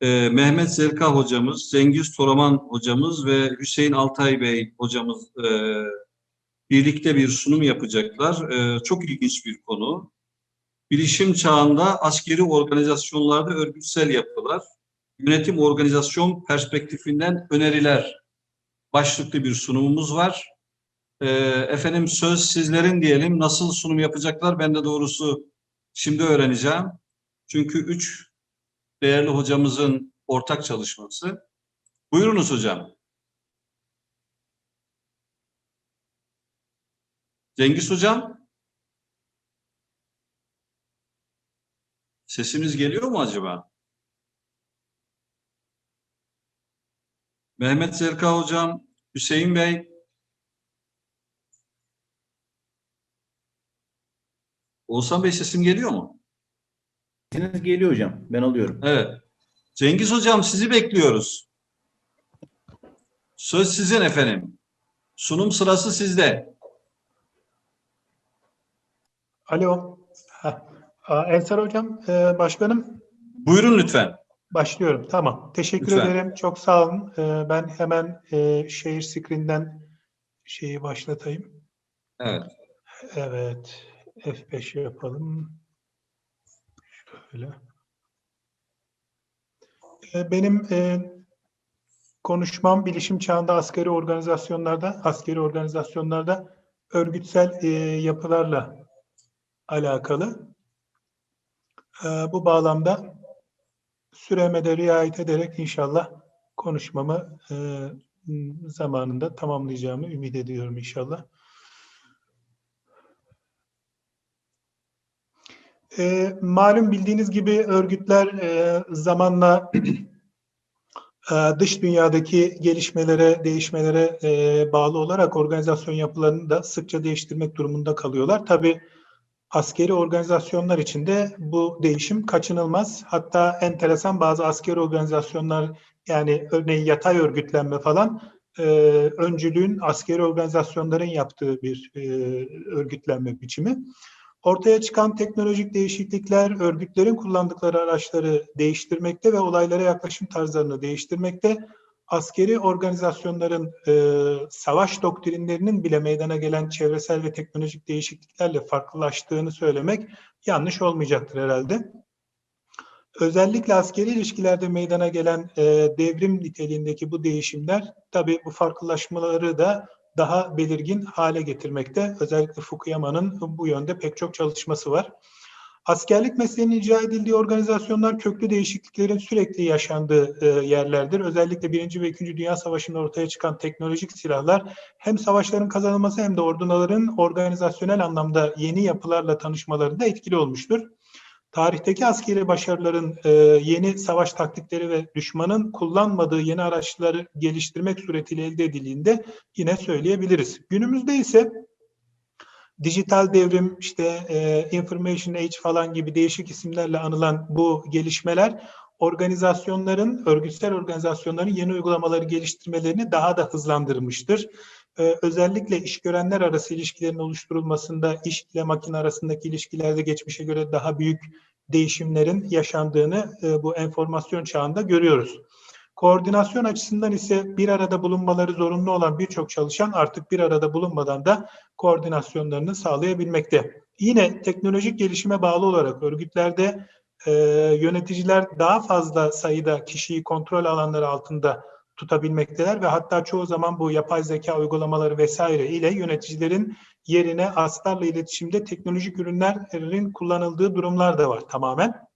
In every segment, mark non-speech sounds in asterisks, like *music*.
e, Mehmet Zerka hocamız, Cengiz Toraman hocamız ve Hüseyin Altay Bey hocamız e, birlikte bir sunum yapacaklar. E, çok ilginç bir konu. Bilişim çağında askeri organizasyonlarda örgütsel yapılar, yönetim organizasyon perspektifinden öneriler başlıklı bir sunumumuz var. E, efendim söz sizlerin diyelim. Nasıl sunum yapacaklar ben de doğrusu şimdi öğreneceğim. Çünkü üç değerli hocamızın ortak çalışması. Buyurunuz hocam. Cengiz hocam. Sesimiz geliyor mu acaba? Mehmet Zerka hocam, Hüseyin Bey. Oğuzhan Bey sesim geliyor mu? Sesiniz geliyor hocam. Ben alıyorum. Evet. Cengiz hocam sizi bekliyoruz. Söz sizin efendim. Sunum sırası sizde. Alo. Aa, Ensar Hocam, e, başkanım Buyurun lütfen. başlıyorum. Tamam. Teşekkür Lütfen. ederim. Çok sağ olun. E, ben hemen e, şehir screen'den şeyi başlatayım. Evet. Evet. F5 yapalım. Şöyle. E, benim e, konuşmam bilişim çağında askeri organizasyonlarda, askeri organizasyonlarda örgütsel e, yapılarla alakalı. E, bu bağlamda süreme de riayet ederek inşallah konuşmamı e, zamanında tamamlayacağımı ümit ediyorum inşallah. E, malum bildiğiniz gibi örgütler e, zamanla *clears throat* e, dış dünyadaki gelişmelere, değişmelere e, bağlı olarak organizasyon yapılarını da sıkça değiştirmek durumunda kalıyorlar. Tabii askeri organizasyonlar için de bu değişim kaçınılmaz. Hatta enteresan bazı askeri organizasyonlar yani örneğin yatay örgütlenme falan e, öncülüğün askeri organizasyonların yaptığı bir e, örgütlenme biçimi. Ortaya çıkan teknolojik değişiklikler örgütlerin kullandıkları araçları değiştirmekte ve olaylara yaklaşım tarzlarını değiştirmekte. Askeri organizasyonların e, savaş doktrinlerinin bile meydana gelen çevresel ve teknolojik değişikliklerle farklılaştığını söylemek yanlış olmayacaktır herhalde. Özellikle askeri ilişkilerde meydana gelen e, devrim niteliğindeki bu değişimler tabii bu farklılaşmaları da daha belirgin hale getirmekte. Özellikle Fukuyama'nın bu yönde pek çok çalışması var. Askerlik mesleğinin icra edildiği organizasyonlar köklü değişikliklerin sürekli yaşandığı e, yerlerdir. Özellikle Birinci ve İkinci Dünya Savaşı'nda ortaya çıkan teknolojik silahlar hem savaşların kazanılması hem de orduların organizasyonel anlamda yeni yapılarla tanışmalarında etkili olmuştur. Tarihteki askeri başarıların e, yeni savaş taktikleri ve düşmanın kullanmadığı yeni araçları geliştirmek suretiyle elde edildiğinde yine söyleyebiliriz. Günümüzde ise dijital devrim, işte e, information age falan gibi değişik isimlerle anılan bu gelişmeler organizasyonların, örgütsel organizasyonların yeni uygulamaları geliştirmelerini daha da hızlandırmıştır. Ee, özellikle iş görenler arası ilişkilerin oluşturulmasında iş ile makine arasındaki ilişkilerde geçmişe göre daha büyük değişimlerin yaşandığını e, bu enformasyon çağında görüyoruz. Koordinasyon açısından ise bir arada bulunmaları zorunlu olan birçok çalışan artık bir arada bulunmadan da koordinasyonlarını sağlayabilmekte. Yine teknolojik gelişime bağlı olarak örgütlerde e, yöneticiler daha fazla sayıda kişiyi kontrol alanları altında tutabilmekteler ve hatta çoğu zaman bu yapay zeka uygulamaları vesaire ile yöneticilerin yerine aslarla iletişimde teknolojik ürünlerin kullanıldığı durumlar da var tamamen.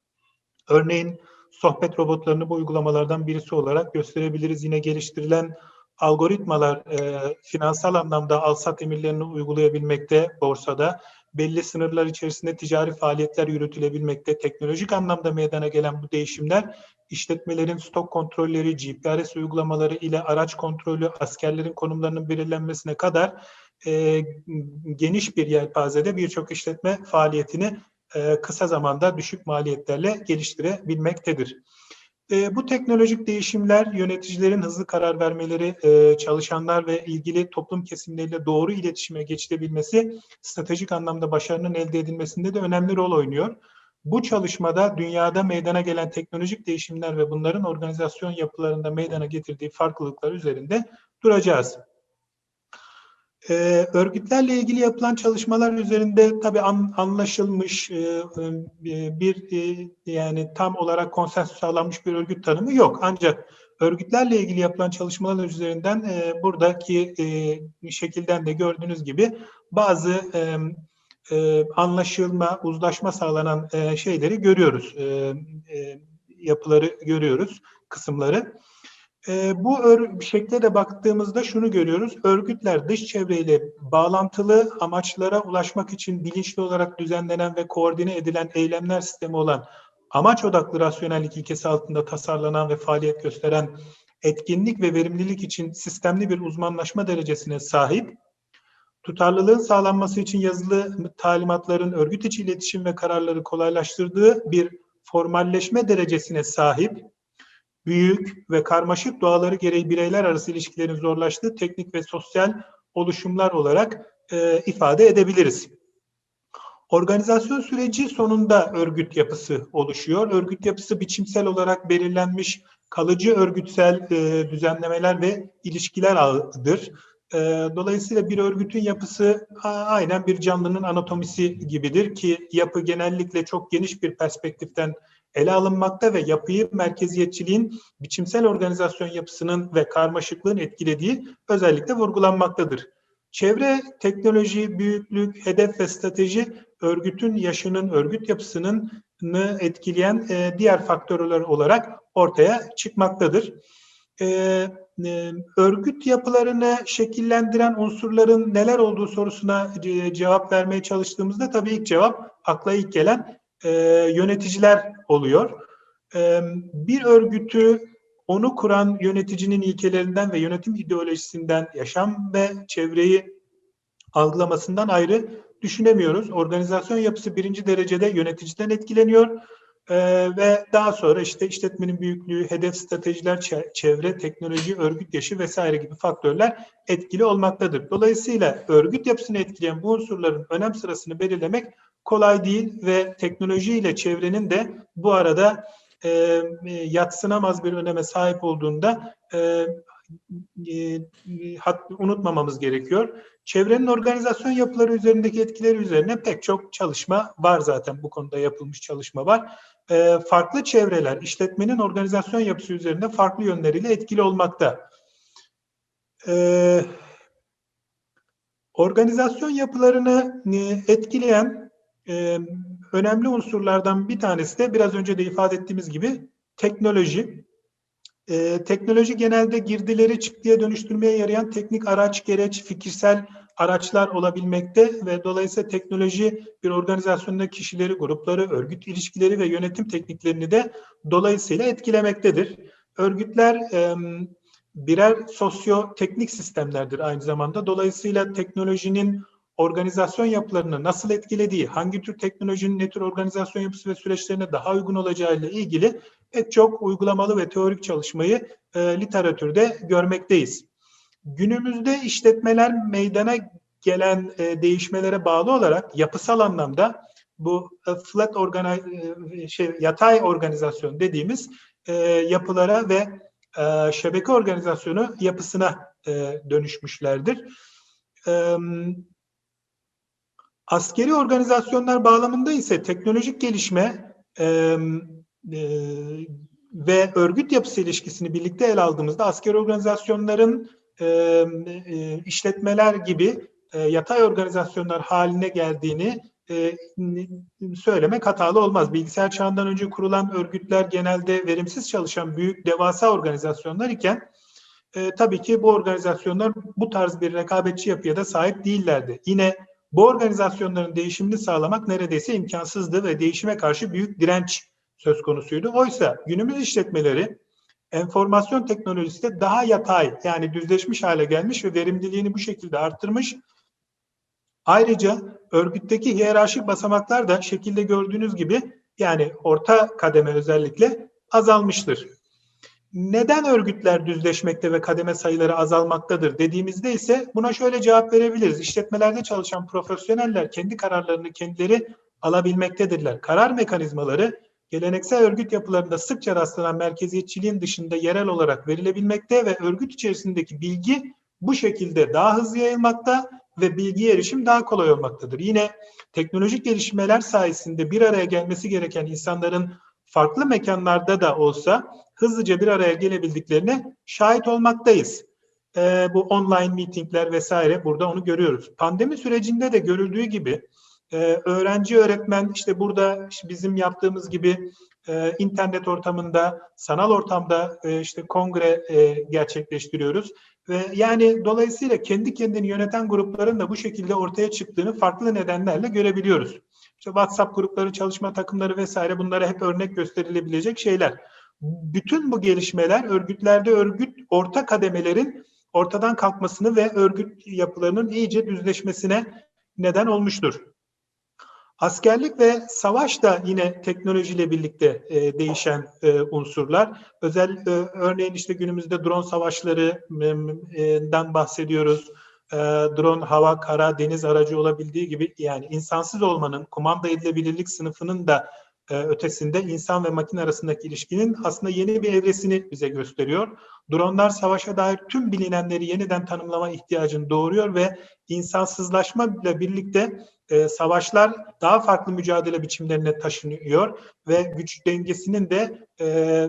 Örneğin sohbet robotlarını bu uygulamalardan birisi olarak gösterebiliriz. Yine geliştirilen algoritmalar e, finansal anlamda alsat emirlerini uygulayabilmekte borsada. Belli sınırlar içerisinde ticari faaliyetler yürütülebilmekte. Teknolojik anlamda meydana gelen bu değişimler işletmelerin stok kontrolleri, GPRS uygulamaları ile araç kontrolü, askerlerin konumlarının belirlenmesine kadar e, geniş bir yelpazede birçok işletme faaliyetini e, kısa zamanda düşük maliyetlerle geliştirebilmektedir. E, bu teknolojik değişimler yöneticilerin hızlı karar vermeleri, e, çalışanlar ve ilgili toplum kesimleriyle doğru iletişime geçilebilmesi, stratejik anlamda başarının elde edilmesinde de önemli rol oynuyor. Bu çalışmada dünyada meydana gelen teknolojik değişimler ve bunların organizasyon yapılarında meydana getirdiği farklılıklar üzerinde duracağız. Ee, örgütlerle ilgili yapılan çalışmalar üzerinde tabii an, anlaşılmış e, e, bir e, yani tam olarak konsensüs sağlanmış bir örgüt tanımı yok. Ancak örgütlerle ilgili yapılan çalışmalar üzerinden e, buradaki e, şekilden de gördüğünüz gibi bazı e, e, anlaşılma, uzlaşma sağlanan e, şeyleri görüyoruz. E, e, yapıları görüyoruz, kısımları. E, bu şekle de baktığımızda şunu görüyoruz. Örgütler dış çevreyle bağlantılı amaçlara ulaşmak için bilinçli olarak düzenlenen ve koordine edilen eylemler sistemi olan amaç odaklı rasyonellik ilkesi altında tasarlanan ve faaliyet gösteren etkinlik ve verimlilik için sistemli bir uzmanlaşma derecesine sahip, tutarlılığın sağlanması için yazılı talimatların örgüt içi iletişim ve kararları kolaylaştırdığı bir formalleşme derecesine sahip, büyük ve karmaşık doğaları gereği bireyler arası ilişkilerin zorlaştığı teknik ve sosyal oluşumlar olarak e, ifade edebiliriz. Organizasyon süreci sonunda örgüt yapısı oluşuyor. Örgüt yapısı biçimsel olarak belirlenmiş kalıcı örgütsel e, düzenlemeler ve ilişkiler ağıdır. E, dolayısıyla bir örgütün yapısı a, aynen bir canlının anatomisi gibidir ki yapı genellikle çok geniş bir perspektiften ele alınmakta ve yapıyı merkeziyetçiliğin biçimsel organizasyon yapısının ve karmaşıklığın etkilediği özellikle vurgulanmaktadır. Çevre, teknoloji, büyüklük, hedef ve strateji örgütün yaşının, örgüt yapısının etkileyen e, diğer faktörler olarak ortaya çıkmaktadır. E, e, örgüt yapılarını şekillendiren unsurların neler olduğu sorusuna e, cevap vermeye çalıştığımızda tabii ilk cevap akla ilk gelen e, yöneticiler oluyor. E, bir örgütü onu kuran yöneticinin ilkelerinden ve yönetim ideolojisinden, yaşam ve çevreyi algılamasından ayrı düşünemiyoruz. Organizasyon yapısı birinci derecede yöneticiden etkileniyor. Ee, ve daha sonra işte işletmenin büyüklüğü, hedef stratejiler, çevre, teknoloji, örgüt yaşı vesaire gibi faktörler etkili olmaktadır. Dolayısıyla örgüt yapısını etkileyen bu unsurların önem sırasını belirlemek kolay değil ve teknoloji ile çevrenin de bu arada e, yatsınamaz bir öneme sahip olduğunda e, e, hat, unutmamamız gerekiyor. Çevrenin organizasyon yapıları üzerindeki etkileri üzerine pek çok çalışma var zaten bu konuda yapılmış çalışma var. E, farklı çevreler işletmenin organizasyon yapısı üzerinde farklı yönleriyle etkili olmakta. E, organizasyon yapılarını e, etkileyen e, önemli unsurlardan bir tanesi de biraz önce de ifade ettiğimiz gibi teknoloji. Ee, teknoloji genelde girdileri çıktıya dönüştürmeye yarayan teknik araç, gereç, fikirsel araçlar olabilmekte ve dolayısıyla teknoloji bir organizasyonda kişileri, grupları, örgüt ilişkileri ve yönetim tekniklerini de dolayısıyla etkilemektedir. Örgütler e, birer sosyo-teknik sistemlerdir aynı zamanda. Dolayısıyla teknolojinin organizasyon yapılarını nasıl etkilediği, hangi tür teknolojinin ne tür organizasyon yapısı ve süreçlerine daha uygun olacağı ile ilgili pek çok uygulamalı ve teorik çalışmayı e, literatürde görmekteyiz. Günümüzde işletmeler meydana gelen e, değişmelere bağlı olarak yapısal anlamda bu e, flat organi e, şey yatay organizasyon dediğimiz e, yapılara ve e, şebeke organizasyonu yapısına e, dönüşmüşlerdir. E, askeri organizasyonlar bağlamında ise teknolojik gelişme e, e, ve örgüt yapısı ilişkisini birlikte ele aldığımızda asker organizasyonların e, e, işletmeler gibi e, yatay organizasyonlar haline geldiğini e, söylemek hatalı olmaz. Bilgisayar çağından önce kurulan örgütler genelde verimsiz çalışan büyük devasa organizasyonlar iken e, tabii ki bu organizasyonlar bu tarz bir rekabetçi yapıya da sahip değillerdi. Yine bu organizasyonların değişimini sağlamak neredeyse imkansızdı ve değişime karşı büyük direnç söz konusuydu. Oysa günümüz işletmeleri enformasyon teknolojisi de daha yatay yani düzleşmiş hale gelmiş ve verimliliğini bu şekilde arttırmış. Ayrıca örgütteki hiyerarşik basamaklar da şekilde gördüğünüz gibi yani orta kademe özellikle azalmıştır. Neden örgütler düzleşmekte ve kademe sayıları azalmaktadır dediğimizde ise buna şöyle cevap verebiliriz. İşletmelerde çalışan profesyoneller kendi kararlarını kendileri alabilmektedirler. Karar mekanizmaları geleneksel örgüt yapılarında sıkça rastlanan merkeziyetçiliğin dışında yerel olarak verilebilmekte ve örgüt içerisindeki bilgi bu şekilde daha hızlı yayılmakta ve bilgiye erişim daha kolay olmaktadır. Yine teknolojik gelişmeler sayesinde bir araya gelmesi gereken insanların farklı mekanlarda da olsa hızlıca bir araya gelebildiklerine şahit olmaktayız. Ee, bu online meetingler vesaire burada onu görüyoruz. Pandemi sürecinde de görüldüğü gibi e, öğrenci öğretmen işte burada işte bizim yaptığımız gibi e, internet ortamında, sanal ortamda e, işte kongre e, gerçekleştiriyoruz. Ve yani dolayısıyla kendi kendini yöneten grupların da bu şekilde ortaya çıktığını farklı nedenlerle görebiliyoruz. İşte WhatsApp grupları, çalışma takımları vesaire bunlara hep örnek gösterilebilecek şeyler. Bütün bu gelişmeler örgütlerde örgüt orta kademelerin ortadan kalkmasını ve örgüt yapılarının iyice düzleşmesine neden olmuştur. Askerlik ve savaş da yine teknolojiyle birlikte e, değişen e, unsurlar. Özel e, örneğin işte günümüzde drone savaşlarından bahsediyoruz. E, drone hava, kara, deniz aracı olabildiği gibi yani insansız olmanın, kumanda edilebilirlik sınıfının da ötesinde insan ve makine arasındaki ilişkinin aslında yeni bir evresini bize gösteriyor. Dronlar savaşa dair tüm bilinenleri yeniden tanımlama ihtiyacını doğuruyor ve insansızlaşma ile birlikte e, savaşlar daha farklı mücadele biçimlerine taşınıyor ve güç dengesinin de e,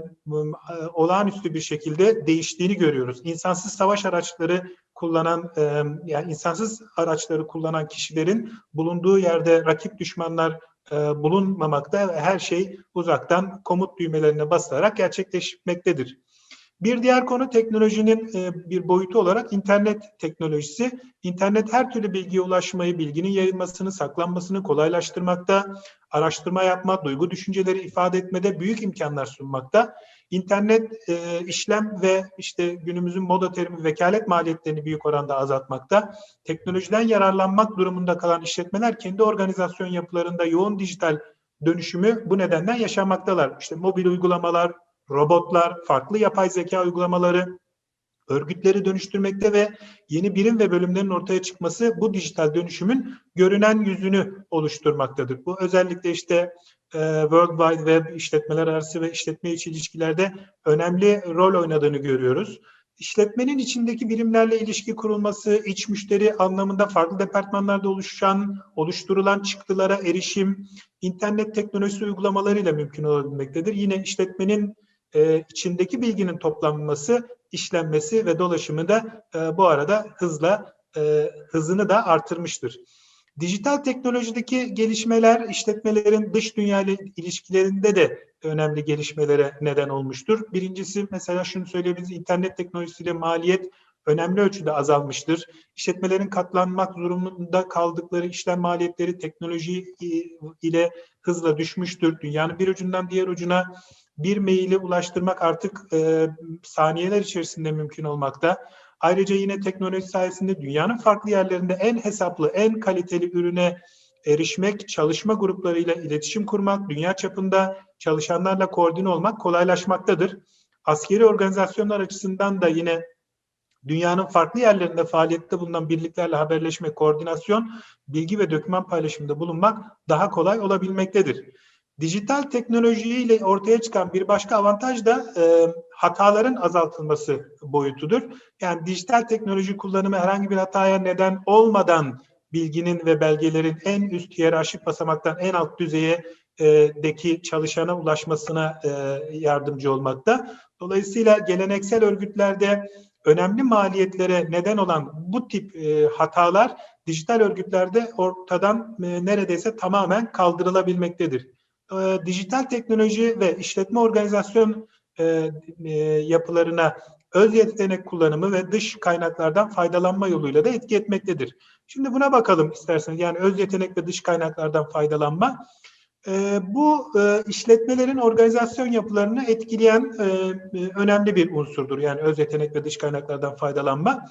olağanüstü bir şekilde değiştiğini görüyoruz. İnsansız savaş araçları kullanan e, yani insansız araçları kullanan kişilerin bulunduğu yerde rakip düşmanlar e, bulunmamakta her şey uzaktan komut düğmelerine basılarak gerçekleşmektedir. Bir diğer konu teknolojinin e, bir boyutu olarak internet teknolojisi. İnternet her türlü bilgiye ulaşmayı, bilginin yayılmasını, saklanmasını kolaylaştırmakta, araştırma yapma, duygu düşünceleri ifade etmede büyük imkanlar sunmakta. İnternet e, işlem ve işte günümüzün moda terimi vekalet maliyetlerini büyük oranda azaltmakta. Teknolojiden yararlanmak durumunda kalan işletmeler kendi organizasyon yapılarında yoğun dijital dönüşümü bu nedenden yaşamaktalar. İşte mobil uygulamalar, robotlar, farklı yapay zeka uygulamaları örgütleri dönüştürmekte ve yeni birim ve bölümlerin ortaya çıkması bu dijital dönüşümün görünen yüzünü oluşturmaktadır. Bu özellikle işte e, World Wide Web işletmeler arası ve işletme içi ilişkilerde önemli rol oynadığını görüyoruz. İşletmenin içindeki birimlerle ilişki kurulması, iç müşteri anlamında farklı departmanlarda oluşan, oluşturulan çıktılara erişim, internet teknolojisi uygulamalarıyla mümkün olabilmektedir. Yine işletmenin e, içindeki bilginin toplanması, işlenmesi ve dolaşımı da e, bu arada hızla e, hızını da artırmıştır. Dijital teknolojideki gelişmeler işletmelerin dış dünya ile ilişkilerinde de önemli gelişmelere neden olmuştur. Birincisi mesela şunu söyleyebiliriz, internet teknolojisiyle maliyet önemli ölçüde azalmıştır. İşletmelerin katlanmak durumunda kaldıkları işlem maliyetleri teknoloji ile hızla düşmüştür. Dünyanın bir ucundan diğer ucuna bir maili ulaştırmak artık e, saniyeler içerisinde mümkün olmakta. Ayrıca yine teknoloji sayesinde dünyanın farklı yerlerinde en hesaplı, en kaliteli ürüne erişmek, çalışma gruplarıyla iletişim kurmak, dünya çapında çalışanlarla koordine olmak kolaylaşmaktadır. Askeri organizasyonlar açısından da yine dünyanın farklı yerlerinde faaliyette bulunan birliklerle haberleşme, koordinasyon, bilgi ve doküman paylaşımında bulunmak daha kolay olabilmektedir. Dijital teknolojiyle ortaya çıkan bir başka avantaj da e, hataların azaltılması boyutudur. Yani dijital teknoloji kullanımı herhangi bir hataya neden olmadan bilginin ve belgelerin en üst hiyerarşik basamaktan en alt düzeye e, deki çalışana ulaşmasına e, yardımcı olmakta. Dolayısıyla geleneksel örgütlerde önemli maliyetlere neden olan bu tip e, hatalar dijital örgütlerde ortadan neredeyse tamamen kaldırılabilmektedir e, dijital teknoloji ve işletme organizasyon e, e, yapılarına öz yetenek kullanımı ve dış kaynaklardan faydalanma yoluyla da etki etmektedir. Şimdi buna bakalım isterseniz. Yani öz yetenek ve dış kaynaklardan faydalanma. E, bu e, işletmelerin organizasyon yapılarını etkileyen e, e önemli bir unsurdur. Yani öz yetenek ve dış kaynaklardan faydalanma.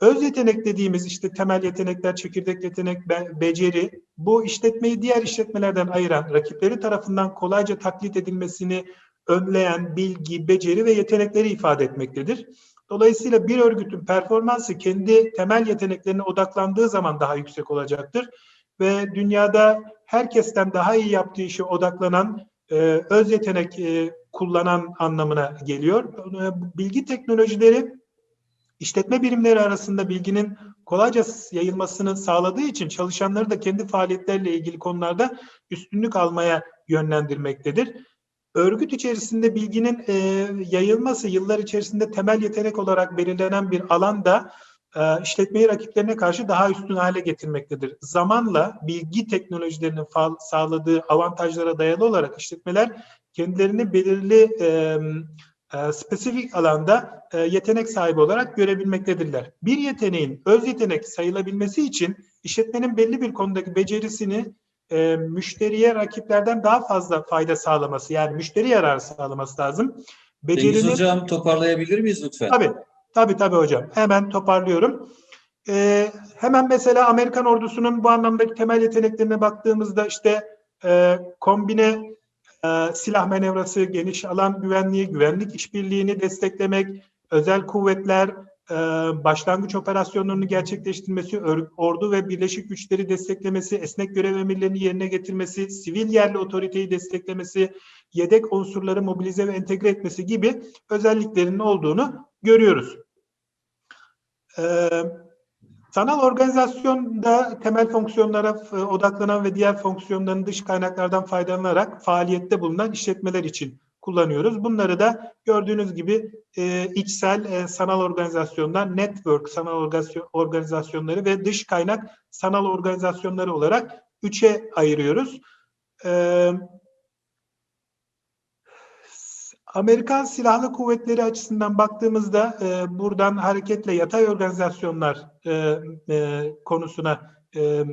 Öz yetenek dediğimiz işte temel yetenekler, çekirdek yetenek, be beceri bu işletmeyi diğer işletmelerden ayıran, rakipleri tarafından kolayca taklit edilmesini önleyen bilgi, beceri ve yetenekleri ifade etmektedir. Dolayısıyla bir örgütün performansı kendi temel yeteneklerine odaklandığı zaman daha yüksek olacaktır ve dünyada herkesten daha iyi yaptığı işe odaklanan, e, öz yetenek e, kullanan anlamına geliyor. E, Bilgi teknolojileri işletme birimleri arasında bilginin kolayca yayılmasını sağladığı için çalışanları da kendi faaliyetleriyle ilgili konularda üstünlük almaya yönlendirmektedir. Örgüt içerisinde bilginin e, yayılması yıllar içerisinde temel yetenek olarak belirlenen bir alanda e, işletmeyi rakiplerine karşı daha üstün hale getirmektedir. Zamanla bilgi teknolojilerinin sağladığı avantajlara dayalı olarak işletmeler kendilerini belirli e, e, spesifik alanda e, yetenek sahibi olarak görebilmektedirler. Bir yeteneğin öz yetenek sayılabilmesi için işletmenin belli bir konudaki becerisini e, müşteriye rakiplerden daha fazla fayda sağlaması yani müşteri yararı sağlaması lazım. Cengiz Becerinin Hocam toparlayabilir miyiz lütfen? Tabii, tabii tabii hocam. Hemen toparlıyorum. Ee, hemen mesela Amerikan ordusunun bu anlamdaki temel yeteneklerine baktığımızda işte e, kombine e, silah manevrası, geniş alan güvenliği, güvenlik işbirliğini desteklemek, özel kuvvetler, e, başlangıç operasyonlarını gerçekleştirmesi, ordu ve birleşik güçleri desteklemesi, esnek görev emirlerini yerine getirmesi, sivil yerli otoriteyi desteklemesi, yedek unsurları mobilize ve entegre etmesi gibi özelliklerinin olduğunu görüyoruz. Ee, sanal organizasyonda temel fonksiyonlara e, odaklanan ve diğer fonksiyonların dış kaynaklardan faydalanarak faaliyette bulunan işletmeler için kullanıyoruz. Bunları da gördüğünüz gibi e, içsel e, sanal organizasyonlar, network sanal organizasyon- organizasyonları ve dış kaynak sanal organizasyonları olarak üçe ayırıyoruz. Ee, Amerikan Silahlı Kuvvetleri açısından baktığımızda e, buradan hareketle yatay organizasyonlar e, e, konusuna e,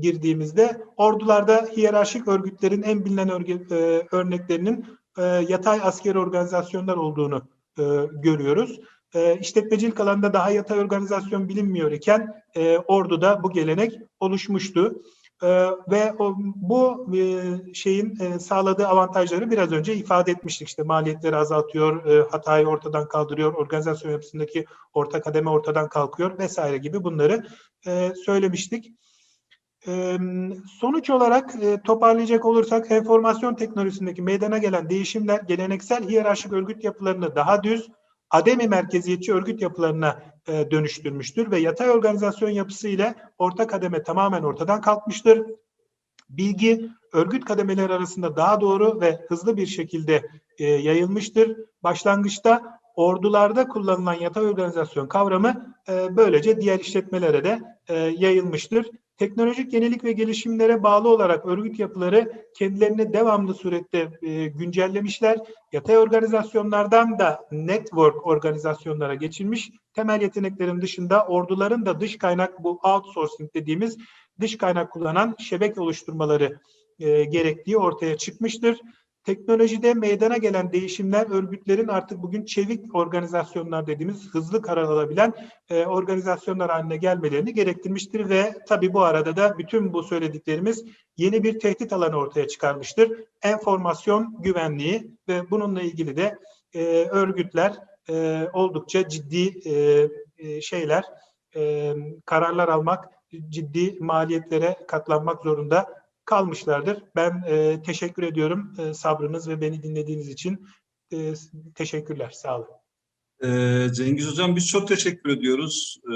girdiğimizde ordularda hiyerarşik örgütlerin en bilinen örgü- e, örneklerinin e, yatay askeri organizasyonlar olduğunu e, görüyoruz. E, işletmecilik alanında daha yatay organizasyon bilinmiyor iken e, orduda bu gelenek oluşmuştu. Ee, ve o, bu e, şeyin e, sağladığı avantajları biraz önce ifade etmiştik. İşte maliyetleri azaltıyor, e, hatayı ortadan kaldırıyor, organizasyon yapısındaki orta kademe ortadan kalkıyor vesaire gibi bunları e, söylemiştik. E, sonuç olarak e, toparlayacak olursak enformasyon teknolojisindeki meydana gelen değişimler geleneksel hiyerarşik örgüt yapılarını daha düz, ademi merkeziyetçi örgüt yapılarına e, dönüştürmüştür ve yatay organizasyon yapısı ile orta kademe tamamen ortadan kalkmıştır. Bilgi örgüt kademeleri arasında daha doğru ve hızlı bir şekilde e, yayılmıştır. Başlangıçta ordularda kullanılan yatay organizasyon kavramı e, böylece diğer işletmelere de e, yayılmıştır. Teknolojik yenilik ve gelişimlere bağlı olarak örgüt yapıları kendilerini devamlı surette e, güncellemişler. Yatay organizasyonlardan da network organizasyonlara geçilmiş. Temel yeteneklerin dışında orduların da dış kaynak bu outsourcing dediğimiz dış kaynak kullanan şebeke oluşturmaları e, gerektiği ortaya çıkmıştır. Teknolojide meydana gelen değişimler örgütlerin artık bugün çevik organizasyonlar dediğimiz hızlı karar alabilen e, organizasyonlar haline gelmelerini gerektirmiştir ve tabii bu arada da bütün bu söylediklerimiz yeni bir tehdit alanı ortaya çıkarmıştır. Enformasyon güvenliği ve bununla ilgili de e, örgütler e, oldukça ciddi e, e, şeyler, e, kararlar almak, ciddi maliyetlere katlanmak zorunda kalmışlardır. Ben e, teşekkür ediyorum e, sabrınız ve beni dinlediğiniz için. E, teşekkürler, sağ olun. Ee, Cengiz Hocam biz çok teşekkür ediyoruz. Ee,